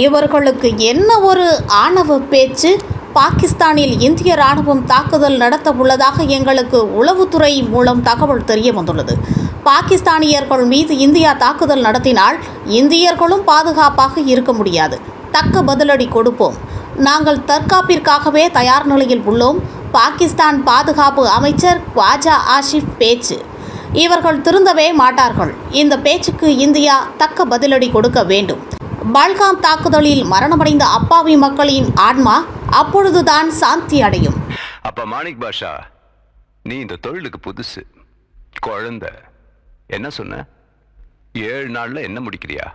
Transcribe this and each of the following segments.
இவர்களுக்கு என்ன ஒரு ஆணவ பேச்சு? பாகிஸ்தானில் இந்திய ராணுவம் தாக்குதல் நடத்த உள்ளதாக எங்களுக்கு உளவுத்துறை மூலம் தகவல் தெரிய வந்துள்ளது பாகிஸ்தானியர்கள் மீது இந்தியா தாக்குதல் நடத்தினால் இந்தியர்களும் பாதுகாப்பாக இருக்க முடியாது. தக்க பதிலடி கொடுப்போம். நாங்கள் தற்காப்பிற்காகவே தயார் நிலையில் உள்ளோம். பாகிஸ்தான் பாதுகாப்பு அமைச்சர் குவாஜா ஆஷிப் பேச்சு. இவர்கள் திருந்தவே மாட்டார்கள். இந்த பேச்சுக்கு இந்தியா தக்க பதிலடி கொடுக்க வேண்டும். பல்காம் தாக்குதலில் மரணமடைந்த அப்பாவி மக்களின் ஆன்மா அப்பொழுதுதான் சாந்தி அடையும். அப்ப மாணிக் பாஷா நீ இந்த தொழிலுக்கு புதுசு. குழந்தை. என்ன சொன்ன? ஏழு நாள்ல என்ன முடிக்கிறியா?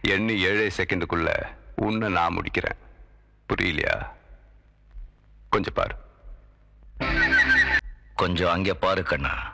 எண்ணி ஏழே செகண்டுக்குள்ள உன்னை நான் முடிக்கிறேன். புரியலையா? கொஞ்சம் பாரு. கொஞ்சம் அங்கே பாரு கண்ணா.